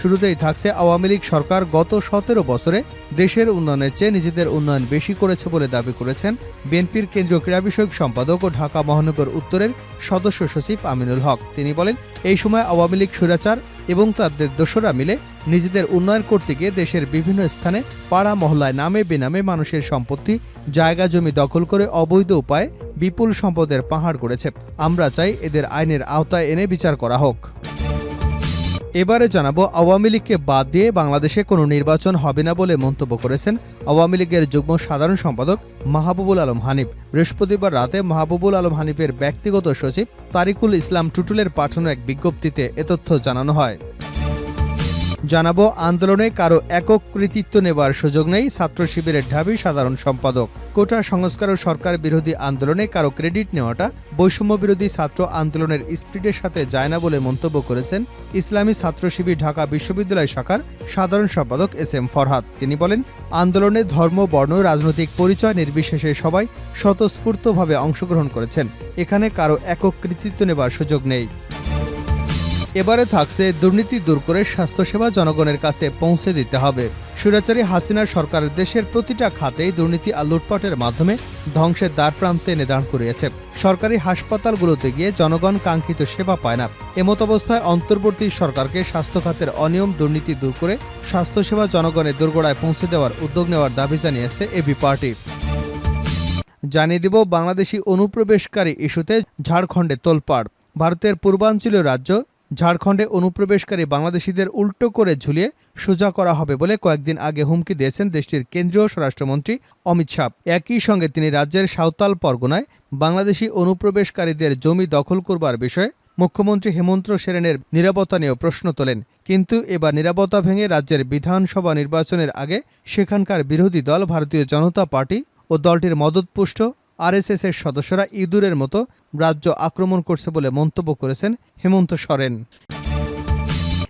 শুরুতেই থাকছে আওয়ামী লীগ সরকার গত সতেরো বছরে দেশের উন্নয়নের চেয়ে নিজেদের উন্নয়ন বেশি করেছে বলে দাবি করেছেন বিএনপির কেন্দ্রীয় ক্রীড়া বিষয়ক সম্পাদক ও ঢাকা মহানগর উত্তরের সদস্য সচিব আমিনুল হক। তিনি বলেন, এই সময় আওয়ামী লীগ স্বৈরাচার এবং তাদের দোসরা মিলে নিজেদের উন্নয়ন করতে গিয়ে দেশের বিভিন্ন স্থানে পাড়া মহল্লায় নামে বেনামে মানুষের সম্পত্তি, জায়গা জমি দখল করে অবৈধ উপায়ে বিপুল সম্পদের পাহাড় করেছে আমরা চাই এদের আইনের আওতায় এনে বিচার করা হোক। এবারে জানাব, আওয়ামী লীগকে বাদ দিয়ে বাংলাদেশে কোনো নির্বাচন হবে না বলে মন্তব্য করেছেন আওয়ামী লীগের যুগ্ম সাধারণ সম্পাদক মাহবুবুল আলম হানিফ। বৃহস্পতিবার রাতে মাহবুবুল আলম হানিফের ব্যক্তিগত সচিব তারিকুল ইসলাম টুটুলের পাঠানো এক বিজ্ঞপ্তিতে এ তথ্য জানানো হয়। জানাব, আন্দোলনে কারও একক কৃতিত্ব নেবার সুযোগ নেই, ছাত্র শিবিরের ঢাবি সাধারণ সম্পাদক। কোটা সংস্কার ও সরকার বিরোধী আন্দোলনে কারও ক্রেডিট নেওয়াটা বৈষম্য বিরোধী ছাত্র আন্দোলনের স্পিডের সাথে যায় না বলে মন্তব্য করেছেন ইসলামী ছাত্র শিবির ঢাকা বিশ্ববিদ্যালয় শাখার সাধারণ সম্পাদক এস এম ফরহাদ। তিনি বলেন, আন্দোলনে ধর্ম, বর্ণ, রাজনৈতিক পরিচয় নির্বিশেষে সবাই স্বতঃস্ফূর্তভাবে অংশগ্রহণ করেছেন। এখানে কারও একক কৃতিত্ব নেবার সুযোগ নেই। এবারে থাকছে দুর্নীতি দূর করে স্বাস্থ্যসেবা জনগণের কাছে পৌঁছে দিতে হবে। সুরাচারী হাসিনার সরকার দেশের প্রতিটা খাতেই দুর্নীতি আর লুটপাটের মাধ্যমে ধ্বংসের দ্বার প্রান্তে এনে করিয়েছে। সরকারি হাসপাতালগুলোতে গিয়ে জনগণ কাঙ্ক্ষিত সেবা পায় না। এমত অবস্থায় অন্তর্বর্তী সরকারকে স্বাস্থ্য খাতের অনিয়ম দুর্নীতি দূর করে স্বাস্থ্যসেবা জনগণের দুর্গড়ায় পৌঁছে দেওয়ার উদ্যোগ নেওয়ার দাবি জানিয়েছে এবি পার্টি। জানিয়ে দিব বাংলাদেশি অনুপ্রবেশকারী ইস্যুতে ঝাড়খণ্ডে তোলপাড়। ভারতের পূর্বাঞ্চলীয় রাজ্য ঝাড়খণ্ডে অনুপ্রবেশকারী বাংলাদেশিদের উল্টো করে ঝুলিয়ে সোজা করা হবে বলে কয়েকদিন আগে হুমকি দিয়েছেন দেশটির কেন্দ্রীয় স্বরাষ্ট্রমন্ত্রী অমিত শাহ। একই সঙ্গে তিনি রাজ্যের সাঁওতাল পরগনায় বাংলাদেশি অনুপ্রবেশকারীদের জমি দখল করবার বিষয়ে মুখ্যমন্ত্রী হেমন্ত সেরেনের নিরাপত্তা নিয়েও প্রশ্ন তোলেন। কিন্তু এবার নিরাপত্তা ভেঙে রাজ্যের বিধানসভা নির্বাচনের আগে সেখানকার বিরোধী দল, ভারতীয় জনতা পার্টি ও দলটির মদতপুষ্ট আরএসএস এর সদস্যরা ইঁদুরের মতো রাজ্য আক্রমণ করছে বলে মন্তব্য করেছেন হেমন্ত সরেন।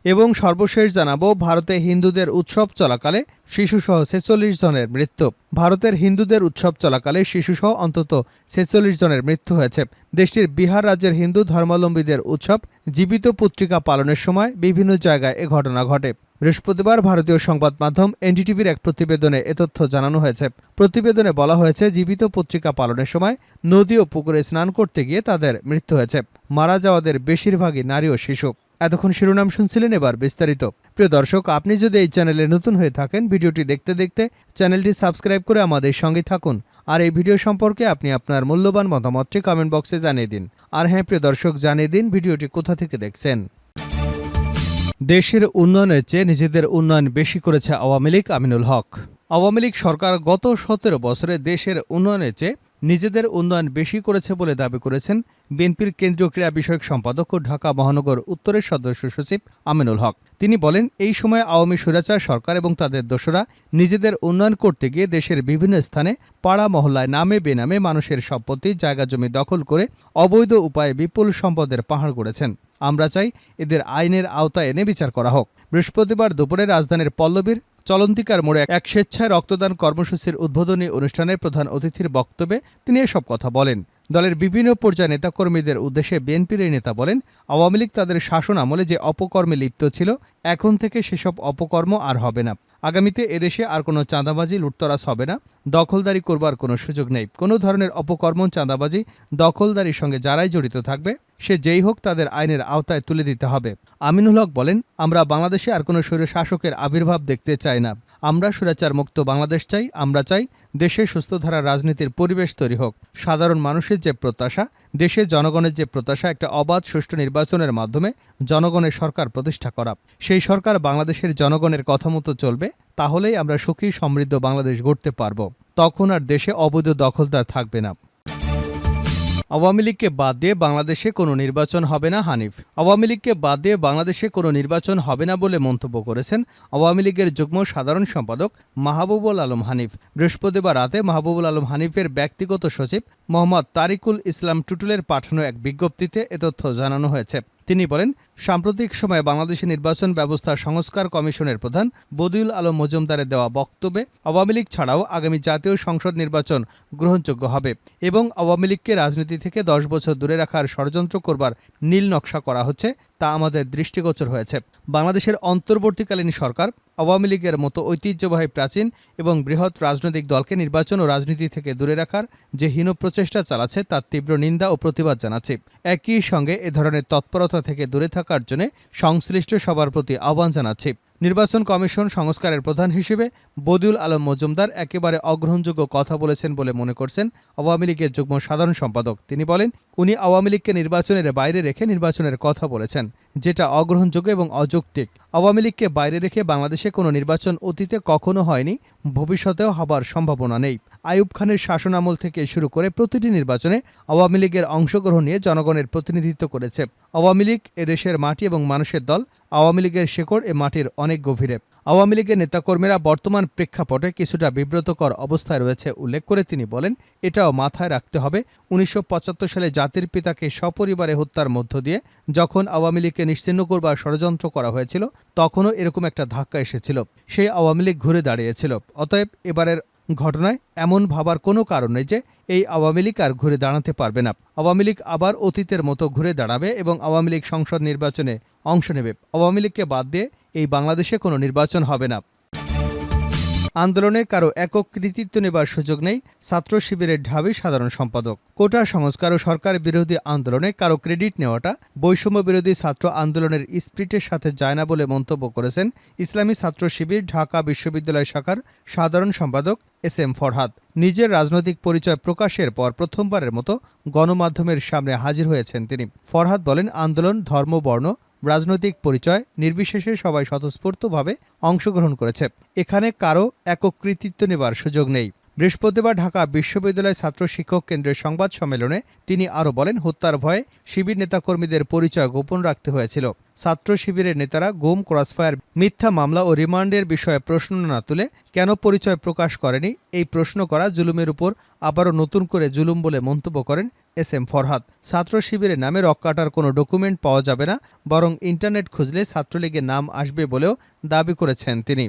এবং সর্বশেষ জানাব, ভারতে হিন্দুদের উৎসব চলাকালে শিশুসহ ছেচল্লিশ জনের মৃত্যু। ভারতের হিন্দুদের উৎসব চলাকালে শিশুসহ অন্তত ছেচল্লিশ জনের মৃত্যু হয়েছে। দেশটির বিহার রাজ্যের হিন্দু ধর্মাবলম্বীদের উৎসব জীবিত পত্রিকা পালনের সময় বিভিন্ন জায়গায় এ ঘটনা ঘটে। বৃহস্পতিবার ভারতীয় সংবাদ মাধ্যম এনডিটিভির এক প্রতিবেদনে এ তথ্য জানানো হয়েছে। প্রতিবেদনে বলা হয়েছে, জীবিত পত্রিকা পালনের সময় নদী ও পুকুরে স্নান করতে গিয়ে তাদের মৃত্যু হয়েছে। মারা যাওয়াদের বেশিরভাগই নারী ও শিশু। এতক্ষণ শিরোনাম শুনছিলেন এবার বিস্তারিত। প্রিয় দর্শক, আপনি যদি এই চ্যানেলে নতুন হয়ে থাকেন, ভিডিওটি দেখতে দেখতে চ্যানেলটি সাবস্ক্রাইব করে আমাদের সঙ্গে থাকুন। আর এই ভিডিও সম্পর্কে আপনি আপনার মূল্যবান মতামতটি কমেন্ট বক্সে জানিয়ে দিন। আর হ্যাঁ প্রিয় দর্শক, জানিয়ে দিন ভিডিওটি কোথা থেকে দেখছেন। দেশের উন্নয়নের চেয়ে নিজেদের উন্নয়ন বেশি করেছে আওয়ামী লীগ আমিনুল হক। আওয়ামী লীগ সরকার গত সতেরো বছরে দেশের উন্নয়নের চেয়ে নিজেদের উন্নয়ন বেশি করেছে বলে দাবি করেছেন বিএনপির কেন্দ্রীয় ক্রীড়া বিষয়ক সম্পাদক ও ঢাকা মহানগর উত্তরের সদস্য সচিব আমিনুল হক। তিনি বলেন, এই সময় আওয়ামী স্বৈরাচার সরকার এবং তাদের দোসরা নিজেদের উন্নয়ন করতে গিয়ে দেশের বিভিন্ন স্থানে পাড়া মহল্লায় নামে বেনামে মানুষের সম্পত্তি, জায়গা জমি দখল করে অবৈধ উপায়ে বিপুল সম্পদের পাহাড় করেছেন আমরা চাই এদের আইনের আওতায় এনে বিচার করা হোক। বৃহস্পতিবার দুপুরে রাজধানীর পল্লবীর চলন্তিকার মোড়ে এক স্বেচ্ছায় রক্তদান কর্মসূচির উদ্বোধনী অনুষ্ঠানে প্রধান অতিথির বক্তব্যে তিনি এসব কথা বলেন। দলের বিভিন্ন পর্যায়ে নেতাকর্মীদের উদ্দেশ্যে বিএনপির এই নেতা বলেন, আওয়ামী লীগ তাদের শাসন আমলে যে অপকর্মে লিপ্ত ছিল, এখন থেকে সেসব অপকর্ম আর হবে না। আগামীতে এদেশে আর কোনো চাঁদাবাজি, লুটতরাজ হবে না। দখলদারি করবার কোনো সুযোগ নেই। কোনো ধরনের অপকর্ম, চাঁদাবাজি, দখলদারির সঙ্গে যারাই জড়িত থাকবে সে যেই হোক তাদের আইনের আওতায় তুলে দিতে হবে। আমিনুল হক বলেন, আমরা বাংলাদেশে আর কোনো স্বৈর শাসকের আবির্ভাব দেখতে চাই না। আমরা সুরাচার মুক্ত বাংলাদেশ চাই, আমরা চাই দেশে সুস্থধারা রাজনীতির পরিবেশ তৈরি হোক। সাধারণ মানুষের যে প্রত্যাশা দেশের জনগণের যে প্রত্যাশা একটা অবাধ সুষ্ঠু নির্বাচনের মাধ্যমে জনগণের সরকার প্রতিষ্ঠা করা। সেই সরকার বাংলাদেশের জনগণের কথা মতো চলবে, তাহলেই আমরা সুখী সমৃদ্ধ বাংলাদেশ গড়তে পারব। তখন আর দেশে অবৈধ দখলদার থাকবে না। আওয়ামী লীগকে বাদ দিয়ে বাংলাদেশে কোনো নির্বাচন হবে না হানিফ। আওয়ামী লীগকে বাদ দিয়ে বাংলাদেশে কোনো নির্বাচন হবে না বলে মন্তব্য করেছেন আওয়ামী লীগের যুগ্ম সাধারণ সম্পাদক মাহবুবুল আলম হানিফ। বৃহস্পতিবার রাতে মাহবুবুল আলম হানিফের ব্যক্তিগত সচিব মোহাম্মদ তারিকুল ইসলাম টুটুলের পাঠানো এক বিজ্ঞপ্তিতে এ তথ্য জানানো হয়েছে। তিনি বলেন সাম্প্রতিক সময়ে বাংলাদেশের নির্বাচন ব্যবস্থা সংস্কার কমিশনের প্রধান বদিউল আলম মজুমদারের দেওয়া বক্তব্যে আওয়ামী লীগ ছাড়াও আগামী জাতীয় সংসদ নির্বাচন গ্রহণযোগ্য হবে এবং আওয়ামী লীগকে রাজনীতি থেকে দশ বছর দূরে রাখার ষড়যন্ত্র করবার নীল নকশা করা হচ্ছে তা আমাদের দৃষ্টিগোচর হয়েছে। বাংলাদেশের অন্তর্বর্তীকালীন সরকার আওয়ামী লীগের মতো ঐতিহ্যবাহী প্রাচীন এবং বৃহৎ রাজনৈতিক দলকে নির্বাচন ও রাজনীতি থেকে দূরে রাখার যে হীন প্রচেষ্টা চালাচ্ছে তার তীব্র নিন্দা ও প্রতিবাদ জানাচ্ছে। একই সঙ্গে এ ধরনের তৎপরতা থেকে দূরে থাকার সংশ্লিষ্ট সবার প্রতি আহ্বান জানাচ্ছি। নির্বাচন কমিশন সংস্কারের প্রধান হিসেবে বদিউল আলম মজুমদার একেবারে অগ্রহণযোগ্য কথা বলেছেন বলে মনে করছেন আওয়ামী লীগের যুগ্ম সাধারণ সম্পাদক। তিনি বলেন, উনি আওয়ামী লীগকে নির্বাচনের বাইরে রেখে নির্বাচনের কথা বলেছেন, যেটা অগ্রহণযোগ্য এবং অযৌক্তিক। আওয়ামী লীগকে বাইরে রেখে বাংলাদেশে কোনো নির্বাচন অতীতে কখনো হয়নি, ভবিষ্যতেও হবার সম্ভাবনা নেই। আইয়ুব খানের শাসনামল থেকে শুরু করে প্রতিটি নির্বাচনে আওয়ামী লীগের অংশগ্রহণ নিয়ে জনগণের প্রতিনিধিত্ব করেছে। আওয়ামী লীগ এদেশের মাটি এবং মানুষের দল আওয়ামী লীগের শেকড় এ মাটির অনেক গভীরে। আওয়ামী লীগের নেতাকর্মীরা বর্তমান প্রেক্ষাপটে কিছুটা বিব্রতকর অবস্থায় রয়েছে উল্লেখ করে তিনি বলেন, এটাও মাথায় রাখতে হবে। উনিশশো পঁচাত্তর সালে জাতির পিতাকে সপরিবারে হত্যার মধ্য দিয়ে যখন আওয়ামী লীগকে নিশ্চিহ্ন করবার ষড়যন্ত্র করা হয়েছিল, তখনও এরকম একটা ধাক্কা এসেছিল। সেই আওয়ামী লীগ ঘুরে দাঁড়িয়েছিল। অতএব এবারের ঘটনায় এমন ভাবার কোনো কারণ নেই যে এই আওয়ামী লীগ আর ঘুরে দাঁড়াতে পারবে না। আওয়ামী লীগ আবার অতীতের মতো ঘুরে দাঁড়াবে এবং আওয়ামী লীগ সংসদ নির্বাচনে অংশ নেবে। আওয়ামী লীগকে বাদ দিয়ে এই বাংলাদেশে কোনো নির্বাচন হবে না। আন্দোলনে কারও একক কৃতিত্ব নেবার সুযোগ নেই। ছাত্র শিবিরের ঢাবি সাধারণ সম্পাদক। কোটা সংস্কার ও সরকার বিরোধী আন্দোলনে কারও ক্রেডিট নেওয়াটা বৈষম্য বিরোধী ছাত্র আন্দোলনের স্পিরিটের সাথে যায় না বলে মন্তব্য করেছেন ইসলামী ছাত্র শিবির ঢাকা বিশ্ববিদ্যালয় শাখার সাধারণ সম্পাদক এস এম ফরহাদ। নিজের রাজনৈতিক পরিচয় প্রকাশের পর প্রথমবারের মতো গণমাধ্যমের সামনে হাজির হয়েছেন তিনি। ফরহাদ বলেন, আন্দোলন ধর্ম, বর্ণ রাজনৈতিক পরিচয় নির্বিশেষে সবাই স্বতঃস্ফূর্তভাবে অংশগ্রহণ করেছে। এখানে কারও একক কৃতিত্ব নেবার সুযোগ নেই। বৃহস্পতিবার ঢাকা বিশ্ববিদ্যালয় ছাত্র শিক্ষক কেন্দ্রের সংবাদ সম্মেলনে তিনি আরও বলেন, হত্যার ভয়ে শিবির নেতাকর্মীদের পরিচয় গোপন রাখতে হয়েছিল। ছাত্র শিবিরের নেতারা গুম, ক্রসফায়ার, মিথ্যা মামলা ও রিমান্ডের বিষয়ে প্রশ্ন না তুলে কেন পরিচয় প্রকাশ করেনি? এই প্রশ্ন করা জুলুমের উপর আবারও নতুন করে জুলুম বলে মন্তব্য করেন এস এম ফরহাদ। ছাত্র শিবিরের নামে রক্কাটার কোনো ডকুমেন্ট পাওয়া যাবে না, বরং ইন্টারনেট খুঁজলে ছাত্রলীগের নাম আসবে বলেও দাবি করেছেন তিনি।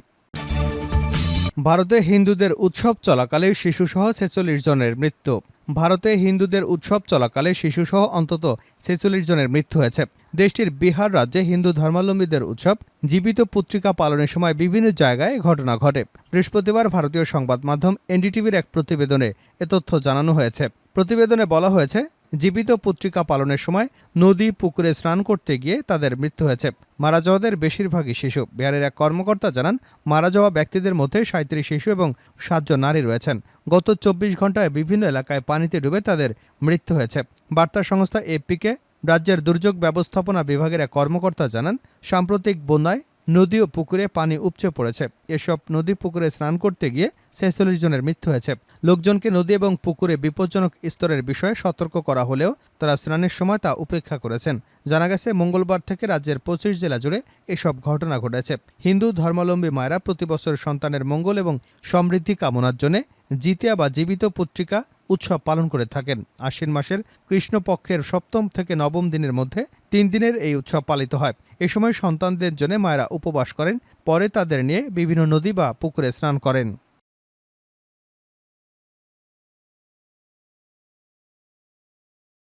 ভারতে হিন্দুদের উৎসব চলাকালে শিশুসহ ছেচল্লিশ জনের মৃত্যু। ভারতে হিন্দুদের উৎসব চলাকালে শিশুসহ অন্তত ছেচল্লিশ জনের মৃত্যু হয়েছে। দেশটির বিহার রাজ্যে হিন্দু ধর্মাবলম্বীদের উৎসব, জীবিত পত্রিকা পালনের সময় বিভিন্ন জায়গায় ঘটনা ঘটে। বৃহস্পতিবার ভারতীয় সংবাদ মাধ্যম এনডিটিভির এক প্রতিবেদনে এ তথ্য জানানো হয়েছে। প্রতিবেদনে বলা হয়েছে জীবিত পত্রিকা পালনের সময় নদী, পুকুরে স্নান করতে গিয়ে তাদের মৃত্যু হয়েছে। মারা যাওয়াদের বেশিরভাগই শিশু। বিহারের এক কর্মকর্তা জানান, মারা যাওয়া ব্যক্তিদের মধ্যে সাঁত্রিশ শিশু এবং সাতজন নারী রয়েছেন। গত চব্বিশ ঘন্টায় বিভিন্ন এলাকায় পানিতে ডুবে তাদের মৃত্যু হয়েছে। বার্তা সংস্থা এপিকে রাজ্যের দুর্যোগ ব্যবস্থাপনা বিভাগের এক কর্মকর্তা জানান, সাম্প্রতিক বন্যায় নদী ও পুকুরে পানি উপচে পড়েছে। এসব নদী, পুকুরে স্নান করতে গিয়ে ছেচল্লিশ জনের মৃত্যু হয়েছে। লোকজনকে নদী এবং পুকুরে বিপজ্জনক স্তরের বিষয়ে সতর্ক করা হলেও তারা স্নানের সময় তা উপেক্ষা করেছেন। জানা গেছে, মঙ্গলবার থেকে রাজ্যের পঁচিশ জেলা জুড়ে এসব ঘটনা ঘটেছে। হিন্দু ধর্মাবলম্বী মায়েরা প্রতি বছর সন্তানের মঙ্গল এবং সমৃদ্ধি কামনার জন্য জিতিয়া বা জীবিত পত্রিকা উৎসব পালন করে থাকেন। আশ্বিন মাসের কৃষ্ণপক্ষের সপ্তম থেকে নবম দিনের মধ্যে তিন দিনের এই উৎসব পালিত হয়। এ সময় সন্তানদের জন্য মায়েরা উপবাস করেন, পরে তাদের নিয়ে বিভিন্ন নদী বা পুকুরে স্নান করেন।